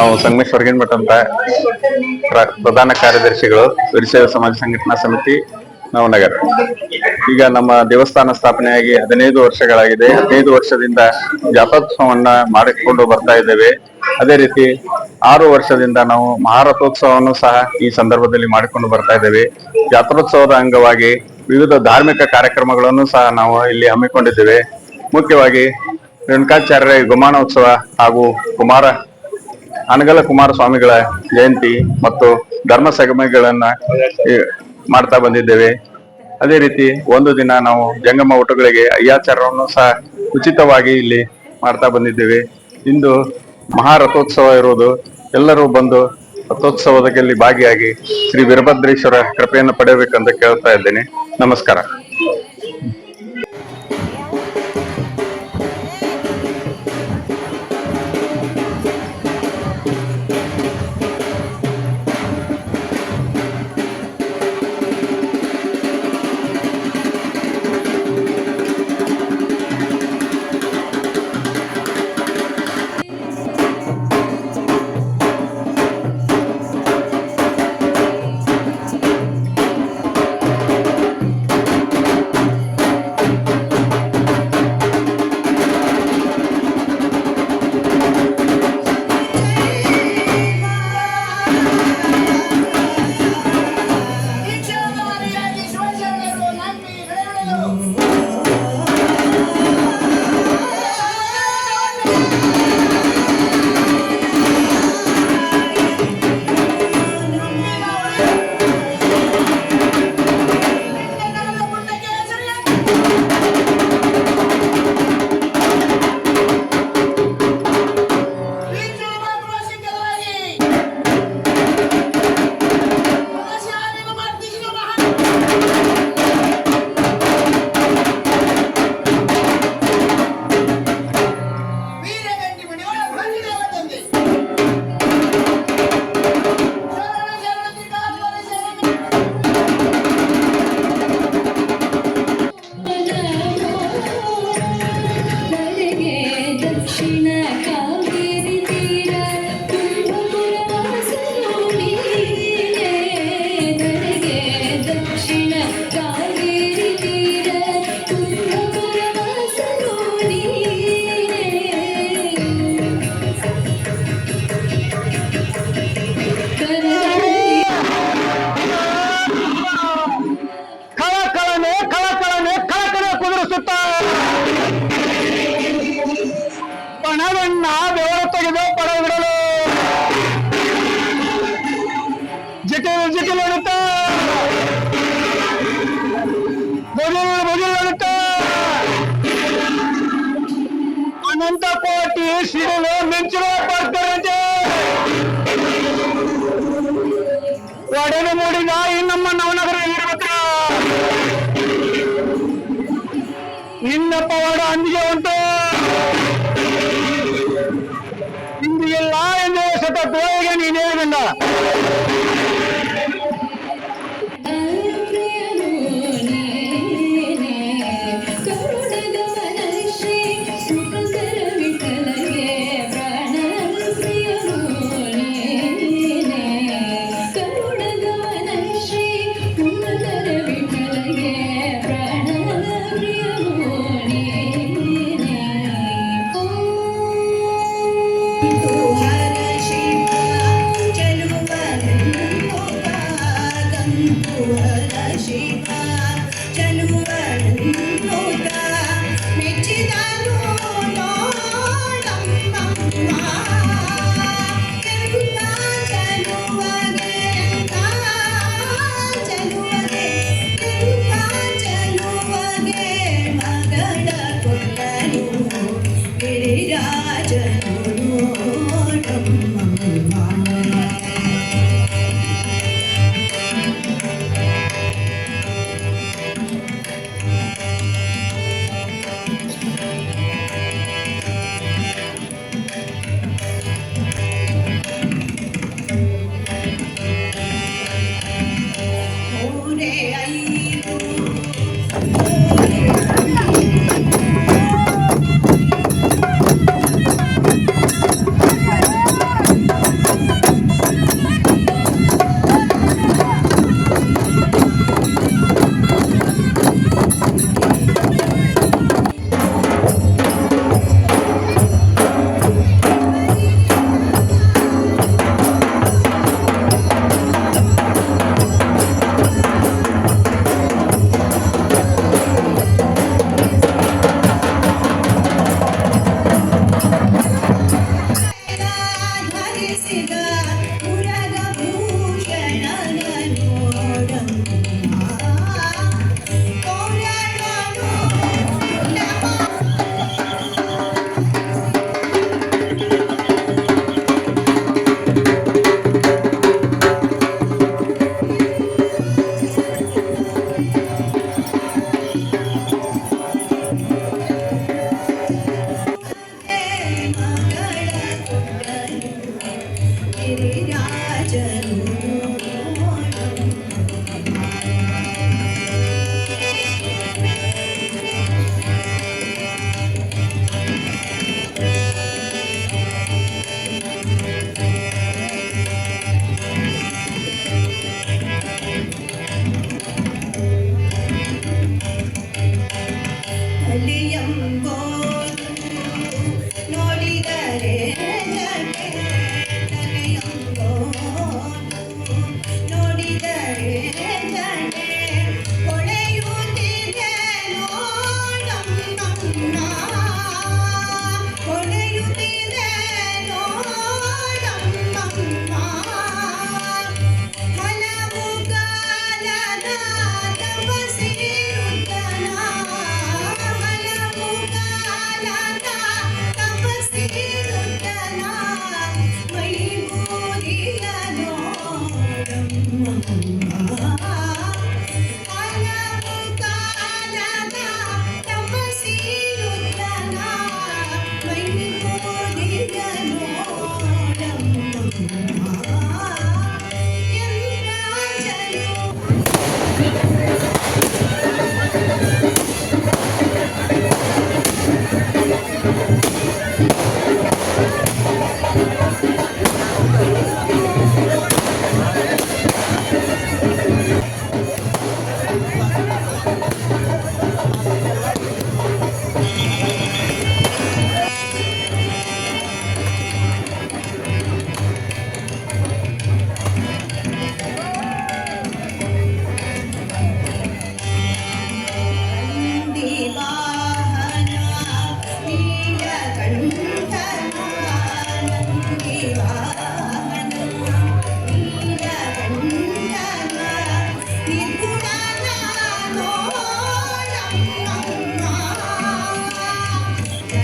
ನಾವು ಸಂಗಮೇಶ್ ಹೊರಗಿನ ಮಠ ಅಂತ ಪ್ರ- ಪ್ರಧಾನ ಕಾರ್ಯದರ್ಶಿಗಳು ವೀರಶೈವ ಸಮಾಜ ಸಂಘಟನಾ ಸಮಿತಿ ನವನಗರ. ಈಗ ನಮ್ಮ ದೇವಸ್ಥಾನ ಸ್ಥಾಪನೆಯಾಗಿ ಹದಿನೈದು ವರ್ಷಗಳಾಗಿದೆ. ಹದಿನೈದು ವರ್ಷದಿಂದ ಜಾಥೋತ್ಸವವನ್ನ ಮಾಡಿಕೊಂಡು ಬರ್ತಾ ಇದ್ದೇವೆ. ಅದೇ ರೀತಿ ಆರು ವರ್ಷದಿಂದ ನಾವು ಮಹಾರಥೋತ್ಸವವನ್ನು ಸಹ ಈ ಸಂದರ್ಭದಲ್ಲಿ ಮಾಡಿಕೊಂಡು ಬರ್ತಾ ಇದ್ದೇವೆ. ಜಾತ್ರೋತ್ಸವದ ಅಂಗವಾಗಿ ವಿವಿಧ ಧಾರ್ಮಿಕ ಕಾರ್ಯಕ್ರಮಗಳನ್ನು ಸಹ ನಾವು ಇಲ್ಲಿ ಹಮ್ಮಿಕೊಂಡಿದ್ದೇವೆ. ಮುಖ್ಯವಾಗಿ ರೇಣುಕಾಚಾರ್ಯ ಗುಮಾನೋತ್ಸವ ಹಾಗೂ ಕುಮಾರ ಅನಗಲ ಕುಮಾರಸ್ವಾಮಿಗಳ ಜಯಂತಿ ಮತ್ತು ಧರ್ಮ ಸಗಮಗಳನ್ನ ಮಾಡ್ತಾ ಬಂದಿದ್ದೇವೆ. ಅದೇ ರೀತಿ ಒಂದು ದಿನ ನಾವು ಜಂಗಮ ಊಟಗಳಿಗೆ ಅಯ್ಯಾಚಾರವನ್ನು ಸಹ ಉಚಿತವಾಗಿ ಇಲ್ಲಿ ಮಾಡ್ತಾ ಬಂದಿದ್ದೇವೆ. ಇಂದು ಮಹಾರಥೋತ್ಸವ ಇರುವುದು. ಎಲ್ಲರೂ ಬಂದು ರಥೋತ್ಸವದಲ್ಲಿ ಭಾಗಿಯಾಗಿ ಶ್ರೀ ವೀರಭದ್ರೇಶ್ವರ ಕೃಪೆಯನ್ನು ಪಡೆಯಬೇಕಂತ ಕೇಳ್ತಾ ಇದ್ದೇನೆ. ನಮಸ್ಕಾರ. দক্ষিণা ಪಣವನ್ನ ಬೆವರು ತೆಗೆದು ಪಡವಿಡಲು ಜಿಟಿಲ್ ಜಿಟಿಲ್ ಅಡುತ್ತ ಬುಗಿಲ್ ಅನಂತ ಕೋಟಿ ಸಿಡಿಲು ಮಿಂಚಿರುವ ಬರ್ತಾರಂತೆ ಒಡೆದು ನಾಯಿ ನಮ್ಮ ನವನಗರ ಇರ್ಬೇಕಾ ನಿನ್ನ ಪವಾಡ ಅಂದಿಗೆ ಉಂಟು. না। my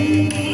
Brasil.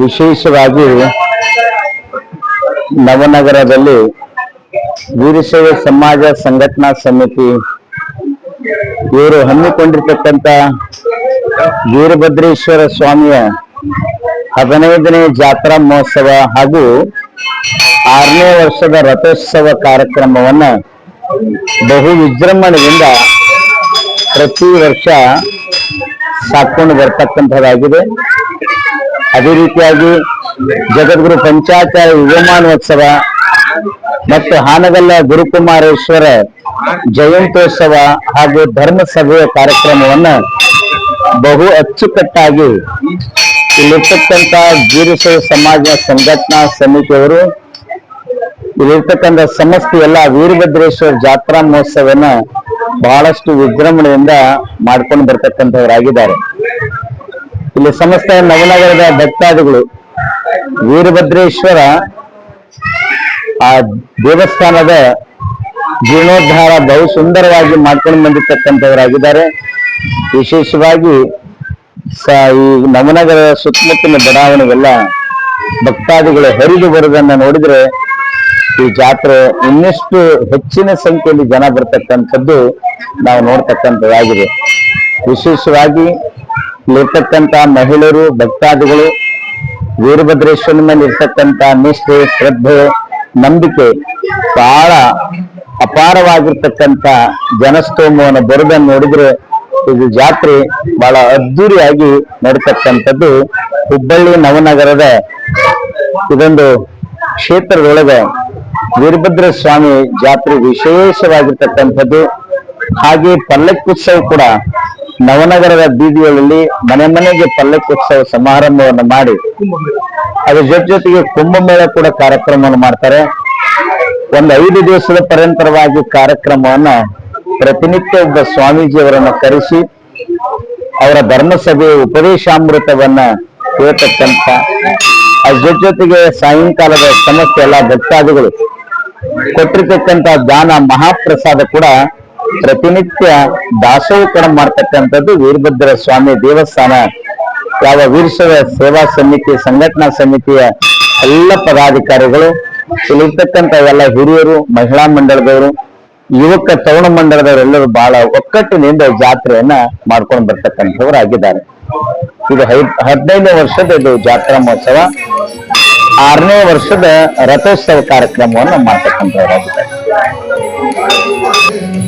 ವಿಶೇಷವಾಗಿ ನವನಗರದಲ್ಲಿ ವೀರಶೈವ ಸಮಾಜ ಸಂಘಟನಾ ಸಮಿತಿ ಇವರು ಹಮ್ಮಿಕೊಂಡಿರ್ತಕ್ಕಂಥ ವೀರಭದ್ರೇಶ್ವರ ಸ್ವಾಮಿಯ ಹದಿನೈದನೇ ಜಾತ್ರಾ ಮಹೋತ್ಸವ ಹಾಗೂ ಆರನೇ ವರ್ಷದ ರಥೋತ್ಸವ ಕಾರ್ಯಕ್ರಮವನ್ನ ಬಹು ವಿಜೃಂಭಣೆಯಿಂದ ಪ್ರತಿ ವರ್ಷ ಸಾಕೊಂಡು ಬರ್ತಕ್ಕಂಥದ್ದಾಗಿದೆ. ಅದೇ ರೀತಿಯಾಗಿ ಜಗದ್ಗುರು ಪಂಚಾಚಾರ್ಯ ಯುವಮಾನೋತ್ಸವ ಮತ್ತು ಹಾನಗಲ್ಲ ಗುರುಕುಮಾರೇಶ್ವರ ಜಯಂತ್ಯೋತ್ಸವ ಹಾಗೂ ಧರ್ಮ ಸಭೆಯ ಕಾರ್ಯಕ್ರಮವನ್ನ ಬಹು ಅಚ್ಚುಕಟ್ಟಾಗಿ ಇಲ್ಲಿರ್ತಕ್ಕಂಥ ವೀರಶೈವ ಸಮಾಜ ಸಂಘಟನಾ ಸಮಿತಿಯವರು, ಇಲ್ಲಿರ್ತಕ್ಕಂಥ ಸಮಸ್ತ ಎಲ್ಲ ವೀರಭದ್ರೇಶ್ವರ ಜಾತ್ರಾ ಮಹೋತ್ಸವನ ಬಹಳಷ್ಟು ವಿಜೃಂಭಣೆಯಿಂದ ಮಾಡ್ಕೊಂಡು ಬರ್ತಕ್ಕಂಥವರಾಗಿದ್ದಾರೆ. ಇಲ್ಲಿ ಸಮಸ್ತ ನವನಗರದ ಭಕ್ತಾದಿಗಳು ವೀರಭದ್ರೇಶ್ವರ, ಆ ದೇವಸ್ಥಾನದ ಜೀರ್ಣೋದ್ಧಾರ ಬಹು ಸುಂದರವಾಗಿ ಮಾಡ್ಕೊಂಡು ಬಂದಿರ್ತಕ್ಕಂಥವರಾಗಿದ್ದಾರೆ. ವಿಶೇಷವಾಗಿ ಸ ಈ ನವನಗರ ಸುತ್ತಮುತ್ತಲಿನ ಬಡಾವಣೆಗೆಲ್ಲ ಭಕ್ತಾದಿಗಳು ಹರಿದು ಬರೋದನ್ನ ನೋಡಿದ್ರೆ ಈ ಜಾತ್ರೆ ಇನ್ನಷ್ಟು ಹೆಚ್ಚಿನ ಸಂಖ್ಯೆಯಲ್ಲಿ ಜನ ಬರ್ತಕ್ಕಂಥದ್ದು ನಾವು ನೋಡ್ತಕ್ಕಂಥದ್ದಾಗಿದೆ. ವಿಶೇಷವಾಗಿ ಇಲ್ಲಿರ್ತಕ್ಕಂಥ ಮಹಿಳೆಯರು, ಭಕ್ತಾದಿಗಳು, ವೀರಭದ್ರೇಶ್ವರನ ಮೇಲೆ ಇರ್ತಕ್ಕಂಥ ನಿಷ್ಠೆ, ಶ್ರದ್ಧೆ, ನಂಬಿಕೆ ಬಹಳ ಅಪಾರವಾಗಿರ್ತಕ್ಕಂಥ ಜನಸ್ತೋಮವನ್ನು ಬರೋದನ್ನು ನೋಡಿದ್ರೆ ಇದು ಜಾತ್ರೆ ಬಹಳ ಅದ್ದೂರಿಯಾಗಿ ನಡೀತಕ್ಕಂಥದ್ದು. ಹುಬ್ಬಳ್ಳಿ ನವನಗರದ ಇದೊಂದು ಕ್ಷೇತ್ರದೊಳಗೆ ವೀರಭದ್ರ ಸ್ವಾಮಿ ಜಾತ್ರೆ ವಿಶೇಷವಾಗಿರ್ತಕ್ಕಂಥದ್ದು. ಹಾಗೆ ಪಲ್ಲಕ್ಕಿ ಉತ್ಸವ ಕೂಡ ನವನಗರದ ಬೀದಿಗಳಲ್ಲಿ ಮನೆ ಮನೆಗೆ ಪಲ್ಲಕ್ಕೋತ್ಸವ ಸಮಾರಂಭವನ್ನು ಮಾಡಿ ಅದ್ರ ಜೊತೆ ಜೊತೆಗೆ ಕುಂಭಮೇಳ ಕೂಡ ಕಾರ್ಯಕ್ರಮವನ್ನು ಮಾಡ್ತಾರೆ. ಒಂದು ಐದು ದಿವಸದ ಪರ್ಯಂತರವಾಗಿ ಕಾರ್ಯಕ್ರಮವನ್ನ ಪ್ರತಿನಿತ್ಯ ಒಬ್ಬ ಸ್ವಾಮೀಜಿಯವರನ್ನ ಕರೆಸಿ, ಅವರ ಧರ್ಮಸಭೆಯ ಉಪದೇಶಾಮೃತವನ್ನ ಹೇಳ್ತಕ್ಕಂಥ, ಅದ್ರ ಜೊತೆ ಜೊತೆಗೆ ಸಾಯಂಕಾಲದ ಸಮಸ್ತ ಎಲ್ಲ ಭಕ್ತಾದಿಗಳು ಕೊಟ್ಟಿರ್ತಕ್ಕಂಥ ದಾನ ಮಹಾಪ್ರಸಾದ ಕೂಡ ಪ್ರತಿನಿತ್ಯ ದಾಸೋಹಕರಣ ಮಾಡ್ತಕ್ಕಂಥದ್ದು ವೀರಭದ್ರ ಸ್ವಾಮಿ ದೇವಸ್ಥಾನ. ಯಾವ ವೀರಶೈವ ಸೇವಾ ಸಮಿತಿ, ಸಂಘಟನಾ ಸಮಿತಿಯ ಎಲ್ಲ ಪದಾಧಿಕಾರಿಗಳು ಇಲ್ಲಿರ್ತಕ್ಕಂಥ ಎಲ್ಲ ಹಿರಿಯರು, ಮಹಿಳಾ ಮಂಡಳದವರು ಯುವಕ ತರುಣ ಮಂಡಳದವರೆಲ್ಲರೂ ಬಹಳ ಒಕ್ಕಟ್ಟಿನಿಂದ ಜಾತ್ರೆಯನ್ನ ಮಾಡ್ಕೊಂಡು ಬರ್ತಕ್ಕಂಥವರಾಗಿದ್ದಾರೆ. ಇದು ಹೈ- ಹದಿನೈದನೇ ವರ್ಷದ ಇದು ಜಾತ್ರಾ ಮಹೋತ್ಸವ. ಆರನೇ ವರ್ಷದ ರಥೋತ್ಸವ ಕಾರ್ಯಕ್ರಮವನ್ನು ಮಾಡ್ತಕ್ಕಂಥವರಾಗಿದ್ದಾರೆ.